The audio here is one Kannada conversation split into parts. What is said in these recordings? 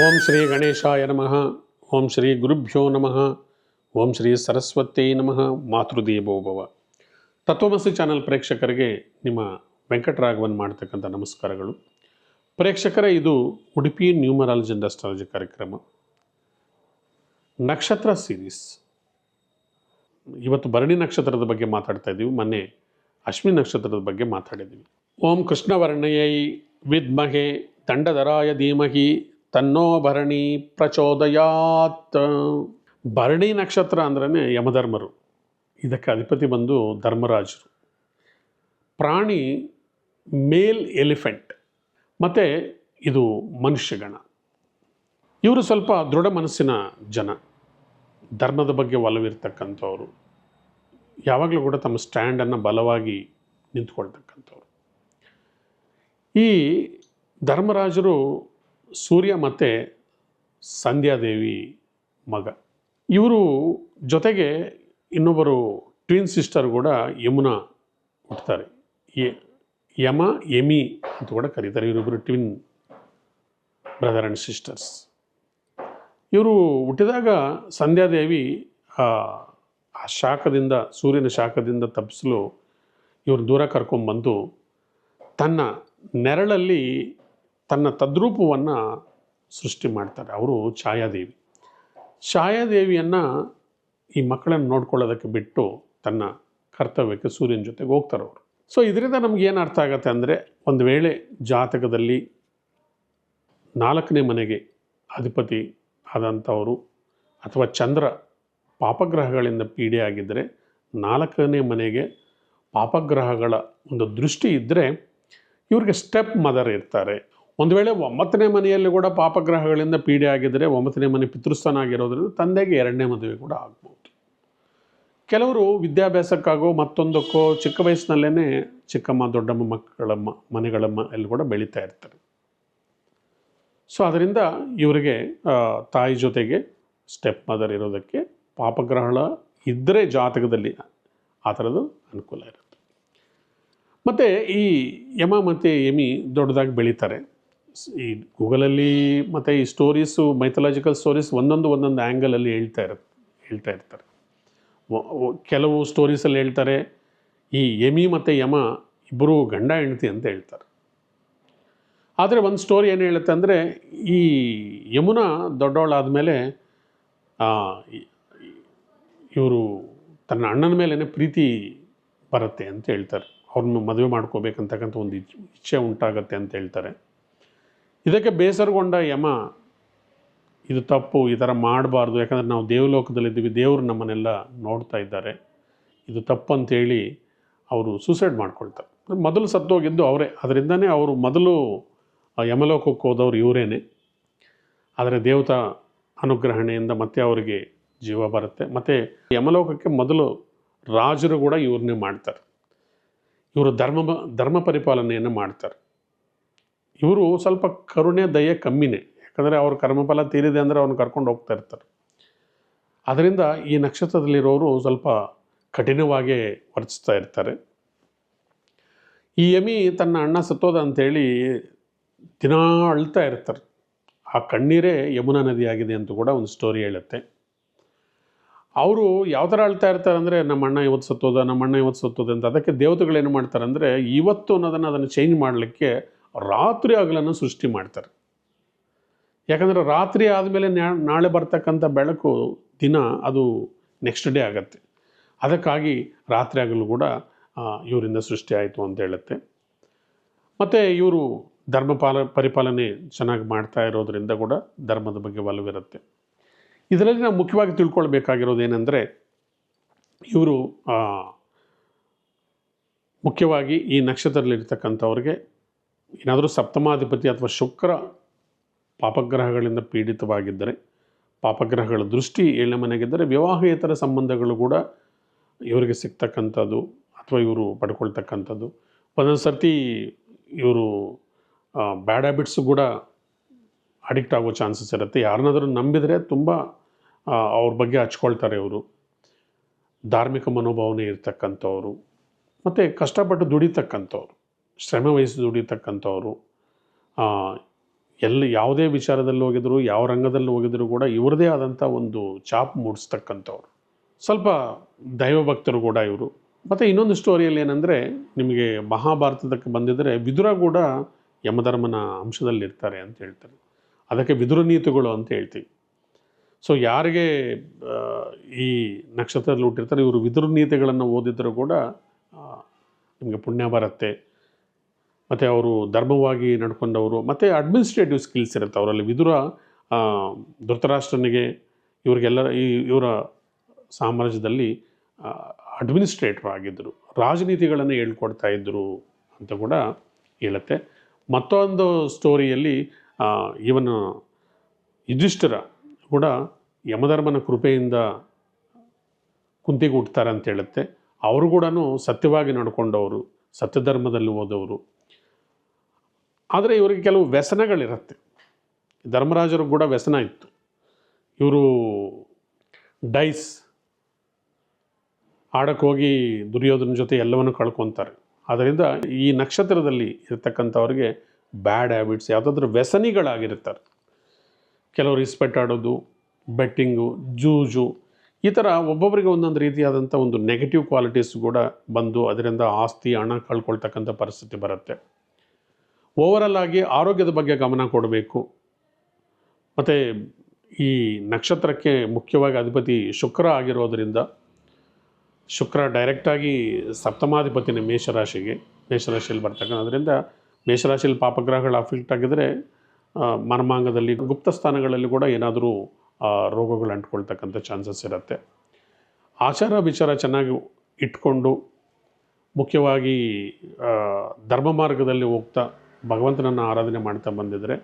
ಓಂ ಶ್ರೀ ಗಣೇಶಾಯ ನಮಃ. ಓಂ ಶ್ರೀ ಗುರುಭ್ಯೋ ನಮಃ. ಓಂ ಶ್ರೀ ಸರಸ್ವತಿ ನಮಃ. ಮಾತೃದೇವೋ ಭವ. ತತ್ವಮಸಿ ಚಾನಲ್ ಪ್ರೇಕ್ಷಕರಿಗೆ ನಿಮ್ಮ ವೆಂಕಟರಾಘವನ್ ಮಾಡ್ತಕ್ಕಂಥ ನಮಸ್ಕಾರಗಳು. ಪ್ರೇಕ್ಷಕರೇ, ಇದು ಉಡುಪಿ ನ್ಯೂಮರಾಲಜಿ ಅಂಡ್ ಅಸ್ಟ್ರಾಲಜಿ ಕಾರ್ಯಕ್ರಮ. ನಕ್ಷತ್ರ ಸೀರೀಸ್ ಇವತ್ತು ಭರಣಿ ನಕ್ಷತ್ರದ ಬಗ್ಗೆ ಮಾತಾಡ್ತಾ ಇದ್ದೀವಿ. ಮೊನ್ನೆ ಅಶ್ವಿನಿ ನಕ್ಷತ್ರದ ಬಗ್ಗೆ ಮಾತಾಡಿದ್ದೀವಿ. ಓಂ ಕೃಷ್ಣವರ್ಣಯೈ ವಿದ್ಮಹೆ ದಂಡಧರಾಯ ಧೀಮಹಿ ತನ್ನೋ ಭರಣಿ ಪ್ರಚೋದಯಾತ್. ಭರಣಿ ನಕ್ಷತ್ರ ಅಂದ್ರೇ ಯಮಧರ್ಮರು. ಇದಕ್ಕೆ ಅಧಿಪತಿ ಬಂದು ಧರ್ಮರಾಜರು. ಪ್ರಾಣಿ ಮೇಲ್ ಎಲಿಫೆಂಟ್. ಮತ್ತು ಇದು ಮನುಷ್ಯಗಣ. ಇವರು ಸ್ವಲ್ಪ ದೃಢ ಮನಸ್ಸಿನ ಜನ. ಧರ್ಮದ ಬಗ್ಗೆ ಒಲವಿರ್ತಕ್ಕಂಥವ್ರು. ಯಾವಾಗಲೂ ಕೂಡ ತಮ್ಮ ಸ್ಟ್ಯಾಂಡನ್ನು ಬಲವಾಗಿ ನಿಂತ್ಕೊಳ್ತಕ್ಕಂಥವ್ರು. ಈ ಧರ್ಮರಾಜರು ಸೂರ್ಯ ಮತ್ತು ಸಂಧ್ಯಾದೇವಿ ಮಗ. ಇವರು ಜೊತೆಗೆ ಇನ್ನೊಬ್ಬರು ಟ್ವಿನ್ ಸಿಸ್ಟರ್ ಕೂಡ ಯಮುನಾ ಹುಟ್ಟುತ್ತಾರೆ ಯಮ, ಯಮಿ ಅಂತ ಕೂಡ ಕರೀತಾರೆ. ಇವರಿಬ್ಬರು ಟ್ವಿನ್ ಬ್ರದರ್ ಆ್ಯಂಡ್ ಸಿಸ್ಟರ್ಸ್ ಇವರು ಹುಟ್ಟಿದಾಗ ಸಂಧ್ಯಾದೇವಿ, ಆ ಆ ಶಾಖದಿಂದ, ಸೂರ್ಯನ ಶಾಖದಿಂದ ತಪ್ಪಿಸಲು ಇವರು ದೂರ ಕರ್ಕೊಂಬಂದು ತನ್ನ ನೆರಳಲ್ಲಿ ತನ್ನ ತದ್ರೂಪವನ್ನು ಸೃಷ್ಟಿ ಮಾಡ್ತಾರೆ. ಅವರು ಛಾಯಾದೇವಿ. ಛಾಯಾದೇವಿಯನ್ನು ಈ ಮಕ್ಕಳನ್ನು ನೋಡ್ಕೊಳ್ಳೋದಕ್ಕೆ ಬಿಟ್ಟು ತನ್ನ ಕರ್ತವ್ಯಕ್ಕೆ ಸೂರ್ಯನ ಜೊತೆಗೆ ಹೋಗ್ತಾರೆ ಅವರು. ಸೊ ಇದರಿಂದ ನಮ್ಗೆ ಏನು ಅರ್ಥ ಆಗತ್ತೆ ಅಂದರೆ ಒಂದು ವೇಳೆ ಜಾತಕದಲ್ಲಿ ನಾಲ್ಕನೇ ಮನೆಗೆ ಅಧಿಪತಿ ಆದಂಥವರು ಅಥವಾ ಚಂದ್ರ ಪಾಪಗ್ರಹಗಳಿಂದ ಪೀಡೆ ಆಗಿದ್ದರೆ ನಾಲ್ಕನೇ ಮನೆಗೆ ಪಾಪಗ್ರಹಗಳ ಒಂದು ದೃಷ್ಟಿ ಇದ್ದರೆ ಇವ್ರಿಗೆ ಸ್ಟೆಪ್ ಮದರ್ ಇರ್ತಾರೆ. ಒಂದು ವೇಳೆ ಒಂಬತ್ತನೇ ಮನೆಯಲ್ಲಿ ಕೂಡ ಪಾಪಗ್ರಹಗಳಿಂದ ಪೀಡೆ ಆಗಿದ್ದರೆ ಒಂಬತ್ತನೇ ಮನೆ ಪಿತೃಸ್ಥಾನ ಆಗಿರೋದ್ರಿಂದ ತಂದೆಗೆ ಎರಡನೇ ಮದುವೆ ಕೂಡ ಆಗ್ಬೋದು. ಕೆಲವರು ವಿದ್ಯಾಭ್ಯಾಸಕ್ಕಾಗೋ ಮತ್ತೊಂದಕ್ಕೋ ಚಿಕ್ಕ ವಯಸ್ಸಿನಲ್ಲೇ ಚಿಕ್ಕಮ್ಮ, ದೊಡ್ಡಮ್ಮ ಮಕ್ಕಳಮ್ಮ, ಮನೆಗಳಮ್ಮ ಎಲ್ಲಿ ಕೂಡ ಬೆಳೀತಾ ಇರ್ತಾರೆ. ಸೊ, ಅದರಿಂದ ಇವರಿಗೆ ತಾಯಿ ಜೊತೆಗೆ ಸ್ಟೆಪ್ ಮದರ್ ಇರೋದಕ್ಕೆ ಪಾಪಗ್ರಹಣ ಇದ್ದರೆ ಜಾತಕದಲ್ಲಿ ಆ ಥರದ್ದು ಅನುಕೂಲ ಇರುತ್ತೆ. ಮತ್ತು ಈ ಯಮ ಮತ್ತು ಯಮಿ ದೊಡ್ಡದಾಗಿ ಬೆಳೀತಾರೆ. ಈ ಗೂಗಲಲ್ಲಿ ಮತ್ತು ಈ ಸ್ಟೋರೀಸು ಮೈಥಲಾಜಿಕಲ್ ಸ್ಟೋರೀಸ್ ಒಂದೊಂದು ಒಂದೊಂದು ಆ್ಯಂಗಲಲ್ಲಿ ಹೇಳ್ತಾ ಇರ ಹೇಳ್ತಾ ಇರ್ತಾರೆ. ಕೆಲವು ಸ್ಟೋರೀಸಲ್ಲಿ ಹೇಳ್ತಾರೆ, ಈ ಯಮಿ ಮತ್ತು ಯಮ ಇಬ್ಬರು ಗಂಡ ಹೆಂಡತಿ ಅಂತ ಹೇಳ್ತಾರೆ. ಆದರೆ ಒಂದು ಸ್ಟೋರಿ ಏನು ಹೇಳುತ್ತೆ ಅಂದರೆ, ಈ ಯಮುನಾ ದೊಡ್ಡವಳಾದಮೇಲೆ ಇವರು ತನ್ನ ಅಣ್ಣನ ಮೇಲೇ ಪ್ರೀತಿ ಬರುತ್ತೆ ಅಂತ ಹೇಳ್ತಾರೆ. ಅವ್ರನ್ನ ಮದುವೆ ಮಾಡ್ಕೋಬೇಕಂತಕ್ಕಂಥ ಒಂದು ಇಚ್- ಇಚ್ಛೆ ಉಂಟಾಗತ್ತೆ ಅಂತ ಹೇಳ್ತಾರೆ. ಇದಕ್ಕೆ ಬೇಸರಗೊಂಡ ಯಮ, ಇದು ತಪ್ಪು, ಈ ಥರ ಮಾಡಬಾರ್ದು, ಯಾಕಂದರೆ ನಾವು ದೇವಲೋಕದಲ್ಲಿದ್ದೀವಿ, ದೇವರು ನಮ್ಮನ್ನೆಲ್ಲ ನೋಡ್ತಾ ಇದ್ದಾರೆ, ಇದು ತಪ್ಪು ಅಂತೇಳಿ ಅವರು ಸೂಸೈಡ್ ಮಾಡ್ಕೊಳ್ತಾರೆ. ಮೊದಲು ಸತ್ತೋಗಿದ್ದು ಅವರೇ, ಅದರಿಂದನೇ ಅವರು ಮೊದಲು ಯಮಲೋಕಕ್ಕೆ ಹೋದವ್ರು ಇವರೇನೆ. ಆದರೆ ದೇವತಾ ಅನುಗ್ರಹಣೆಯಿಂದ ಮತ್ತೆ ಅವರಿಗೆ ಜೀವ ಬರುತ್ತೆ. ಮತ್ತು ಯಮಲೋಕಕ್ಕೆ ಮೊದಲು ರಾಜರು ಕೂಡ ಇವ್ರನ್ನೇ ಮಾಡ್ತಾರೆ. ಇವರು ಧರ್ಮ ಧರ್ಮ ಪರಿಪಾಲನೆಯನ್ನು ಮಾಡ್ತಾರೆ. ಇವರು ಸ್ವಲ್ಪ ಕರುಣೆ, ದಯೆ ಕಮ್ಮಿನೇ. ಯಾಕಂದರೆ ಅವ್ರ ಕರ್ಮಫಲ ತೀರಿದೆ ಅಂದರೆ ಅವ್ರನ್ನ ಕರ್ಕೊಂಡು ಹೋಗ್ತಾ ಇರ್ತಾರೆ. ಅದರಿಂದ ಈ ನಕ್ಷತ್ರದಲ್ಲಿರೋರು ಸ್ವಲ್ಪ ಕಠಿಣವಾಗಿ ವರ್ತಿಸ್ತಾ ಇರ್ತಾರೆ. ಈ ಯಮಿ ತನ್ನ ಅಣ್ಣ ಸತ್ತೋದ ಅಂಥೇಳಿ ದಿನ ಅಳ್ತಾ ಇರ್ತಾರೆ. ಆ ಕಣ್ಣೀರೇ ಯಮುನಾ ನದಿಯಾಗಿದೆ ಅಂತ ಕೂಡ ಒಂದು ಸ್ಟೋರಿ ಹೇಳುತ್ತೆ. ಅವರು ಯಾವ ಥರ ಅಳ್ತಾ ಇರ್ತಾರೆ ಅಂದರೆ ನಮ್ಮ ಅಣ್ಣ ಇವತ್ತು ಸತ್ತೋದ, ನಮ್ಮ ಅಣ್ಣ ಇವತ್ತು ಸತ್ತೋದ ಅಂತ. ಅದಕ್ಕೆ ದೇವತೆಗಳೇನು ಮಾಡ್ತಾರೆ ಅಂದರೆ ಇವತ್ತು ಅನ್ನೋದನ್ನು ಅದನ್ನು ಚೇಂಜ್ ಮಾಡಲಿಕ್ಕೆ ರಾತ್ರಿ ಹಗಲನ್ನು ಸೃಷ್ಟಿ ಮಾಡ್ತಾರೆ. ಯಾಕಂದರೆ ರಾತ್ರಿ ಆದಮೇಲೆ ನಾಳೆ ಬರ್ತಕ್ಕಂಥ ಬೆಳಕು ದಿನ ಅದು ನೆಕ್ಸ್ಟ್ ಡೇ ಆಗತ್ತೆ. ಅದಕ್ಕಾಗಿ ರಾತ್ರಿ ಆಗಲು ಕೂಡ ಇವರಿಂದ ಸೃಷ್ಟಿ ಆಯಿತು ಅಂತ ಹೇಳುತ್ತೆ. ಮತ್ತು ಇವರು ಧರ್ಮ ಪಾಲ, ಪರಿಪಾಲನೆ ಚೆನ್ನಾಗಿ ಮಾಡ್ತಾ ಇರೋದರಿಂದ ಕೂಡ ಧರ್ಮದ ಬಗ್ಗೆ ಒಲವಿರುತ್ತೆ ಇದರಲ್ಲಿ ನಾವು ಮುಖ್ಯವಾಗಿ ತಿಳ್ಕೊಳ್ಬೇಕಾಗಿರೋದು ಏನಂದರೆ, ಇವರು ಮುಖ್ಯವಾಗಿ ಈ ನಕ್ಷತ್ರದಲ್ಲಿರ್ತಕ್ಕಂಥವ್ರಿಗೆ ಏನಾದರೂ ಸಪ್ತಮಾಧಿಪತಿ ಅಥವಾ ಶುಕ್ರ ಪಾಪಗ್ರಹಗಳಿಂದ ಪೀಡಿತವಾಗಿದ್ದರೆ, ಪಾಪಗ್ರಹಗಳ ದೃಷ್ಟಿ ಏಳನೇ ಮನೆಗಿದ್ದರೆ ವಿವಾಹೇತರ ಸಂಬಂಧಗಳು ಕೂಡ ಇವರಿಗೆ ಸಿಗ್ತಕ್ಕಂಥದ್ದು ಅಥವಾ ಇವರು ಪಡ್ಕೊಳ್ತಕ್ಕಂಥದ್ದು. ಒಂದೊಂದು ಸರ್ತಿ ಇವರು ಬ್ಯಾಡ್ ಹ್ಯಾಬಿಟ್ಸು ಕೂಡ ಅಡಿಕ್ಟ್ ಆಗೋ ಚಾನ್ಸಸ್ ಇರುತ್ತೆ. ಯಾರನ್ನಾದರೂ ನಂಬಿದರೆ ತುಂಬ ಅವ್ರ ಬಗ್ಗೆ ಹಚ್ಕೊಳ್ತಾರೆ ಇವರು. ಧಾರ್ಮಿಕ ಮನೋಭಾವನೆ ಇರ್ತಕ್ಕಂಥವ್ರು. ಮತ್ತು ಕಷ್ಟಪಟ್ಟು ದುಡಿತಕ್ಕಂಥವ್ರು. ಶ್ರಮ ವಹಿಸಿ ದುಡಿತಕ್ಕಂಥವ್ರು ಎಲ್ಲಿ ಯಾವುದೇ ವಿಚಾರದಲ್ಲಿ ಹೋಗಿದ್ರು, ಯಾವ ರಂಗದಲ್ಲಿ ಹೋಗಿದ್ರು ಕೂಡ ಇವ್ರದೇ ಆದಂಥ ಒಂದು ಚಾಪ್ ಮೂಡಿಸ್ತಕ್ಕಂಥವ್ರು. ಸ್ವಲ್ಪ ದೈವಭಕ್ತರು ಕೂಡ ಇವರು. ಮತ್ತು ಇನ್ನೊಂದು ಸ್ಟೋರಿಯಲ್ಲಿ ಏನಂದರೆ, ನಿಮಗೆ ಮಹಾಭಾರತದಕ್ಕೆ ಬಂದಿದ್ದರೆ ವಿದುರ ಕೂಡ ಯಮಧರ್ಮನ ಅಂಶದಲ್ಲಿರ್ತಾರೆ ಅಂತ ಹೇಳ್ತಾರೆ. ಅದಕ್ಕೆ ವಿದುರ ನೀತಿಗಳು ಅಂತ ಹೇಳ್ತೀವಿ. ಸೊ ಯಾರಿಗೆ ಈ ನಕ್ಷತ್ರದಲ್ಲಿ ಹುಟ್ಟಿರ್ತಾರೆ, ಇವರು ವಿದುರ ನೀತಿಗಳನ್ನು ಓದಿದರೂ ಕೂಡ ನಿಮಗೆ ಪುಣ್ಯ ಬರುತ್ತೆ. ಮತ್ತು ಅವರು ಧರ್ಮವಾಗಿ ನಡ್ಕೊಂಡವರು, ಮತ್ತು ಅಡ್ಮಿನಿಸ್ಟ್ರೇಟಿವ್ ಸ್ಕಿಲ್ಸ್ ಇರುತ್ತೆ. ಅವರಲ್ಲಿ ವಿದುರ ಧೃತರಾಷ್ಟ್ರನಿಗೆ ಇವ್ರಿಗೆಲ್ಲ, ಈ, ಇವರ ಸಾಮ್ರಾಜ್ಯದಲ್ಲಿ ಅಡ್ಮಿನಿಸ್ಟ್ರೇಟರ್ ಆಗಿದ್ದರು. ರಾಜನೀತಿಗಳನ್ನು ಹೇಳ್ಕೊಡ್ತಾ ಇದ್ದರು ಅಂತ ಕೂಡ ಹೇಳುತ್ತೆ. ಮತ್ತೊಂದು ಸ್ಟೋರಿಯಲ್ಲಿ ಇವನ ಯುಧಿಷ್ಠಿರ ಕೂಡ ಯಮಧರ್ಮನ ಕೃಪೆಯಿಂದ ಕುಂತಿಗೆ ಹುಟ್ತಾರೆ ಅಂತ ಹೇಳುತ್ತೆ. ಅವರು ಕೂಡ ಸತ್ಯವಾಗಿ ನಡ್ಕೊಂಡವರು, ಸತ್ಯಧರ್ಮದಲ್ಲಿ ಓದವರು. ಆದರೆ ಇವರಿಗೆ ಕೆಲವು ವ್ಯಸನಗಳಿರುತ್ತೆ. ಧರ್ಮರಾಜರು ಕೂಡ ವ್ಯಸನ ಇತ್ತು. ಇವರು ಡೈಸ್ ಆಡಕ್ಕೆ ಹೋಗಿ ದುರ್ಯೋಧನ ಜೊತೆ ಎಲ್ಲವನ್ನು ಕಳ್ಕೊತಾರೆ. ಆದ್ದರಿಂದ ಈ ನಕ್ಷತ್ರದಲ್ಲಿ ಇರ್ತಕ್ಕಂಥವ್ರಿಗೆ ಬ್ಯಾಡ್ ಹ್ಯಾಬಿಟ್ಸ್, ಯಾವುದಾದ್ರೂ ವ್ಯಸನಿಗಳಾಗಿರ್ತಾರೆ. ಕೆಲವರು ಇಸ್ಪೆಟ್ ಆಡೋದು, ಬೆಟ್ಟಿಂಗು, ಜೂಜು, ಈ ಥರ ಒಬ್ಬೊಬ್ಬರಿಗೆ ಒಂದೊಂದು ರೀತಿಯಾದಂಥ ಒಂದು ನೆಗೆಟಿವ್ ಕ್ವಾಲಿಟೀಸ್ ಕೂಡ ಬಂದು ಅದರಿಂದ ಆಸ್ತಿ, ಹಣ ಕಳ್ಕೊಳ್ತಕ್ಕಂಥ ಪರಿಸ್ಥಿತಿ ಬರುತ್ತೆ. ಓವರಲ್ ಆಗಿ ಆರೋಗ್ಯದ ಬಗ್ಗೆ ಗಮನ ಕೊಡಬೇಕು. ಮತ್ತು ಈ ನಕ್ಷತ್ರಕ್ಕೆ ಮುಖ್ಯವಾಗಿ ಅಧಿಪತಿ ಶುಕ್ರ ಆಗಿರೋದರಿಂದ, ಶುಕ್ರ ಡೈರೆಕ್ಟಾಗಿ ಸಪ್ತಮಾಧಿಪತಿನ ಮೇಷರಾಶಿಗೆ, ಮೇಷರಾಶಿಯಲ್ಲಿ ಬರ್ತಕ್ಕಂಥದ್ರಿಂದ ಮೇಷರಾಶಿಯಲ್ಲಿ ಪಾಪಗ್ರಹಗಳು ಅಫೆಕ್ಟ್ ಆಗಿದರೆ ಮನಮಾಂಗದಲ್ಲಿ ಗುಪ್ತ ಸ್ಥಾನಗಳಲ್ಲಿ ಕೂಡ ಏನಾದರೂ ರೋಗಗಳು ಅಂಟ್ಕೊಳ್ತಕ್ಕಂಥ ಚಾನ್ಸಸ್ ಇರುತ್ತೆ. ಆಚಾರ ವಿಚಾರ ಚೆನ್ನಾಗಿ ಇಟ್ಕೊಂಡು, ಮುಖ್ಯವಾಗಿ ಧರ್ಮ ಮಾರ್ಗದಲ್ಲಿ ಹೋಗ್ತಾ ಭಗವಂತನನ್ನು ಆರಾಧನೆ ಮಾಡ್ತಾ ಬಂದಿದ್ರೆ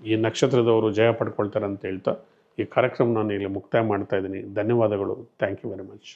ಈ ನಕ್ಷತ್ರದವರು ಜಯ ಪಡ್ಕೊಳ್ತಾರೆ ಅಂತ ಹೇಳ್ತಾ ಈ ಕಾರ್ಯಕ್ರಮ ನಾನು ಇಲ್ಲಿ ಮುಕ್ತಾಯ ಮಾಡ್ತಾ ಇದ್ದೀನಿ. ಧನ್ಯವಾದಗಳು. Thank you very much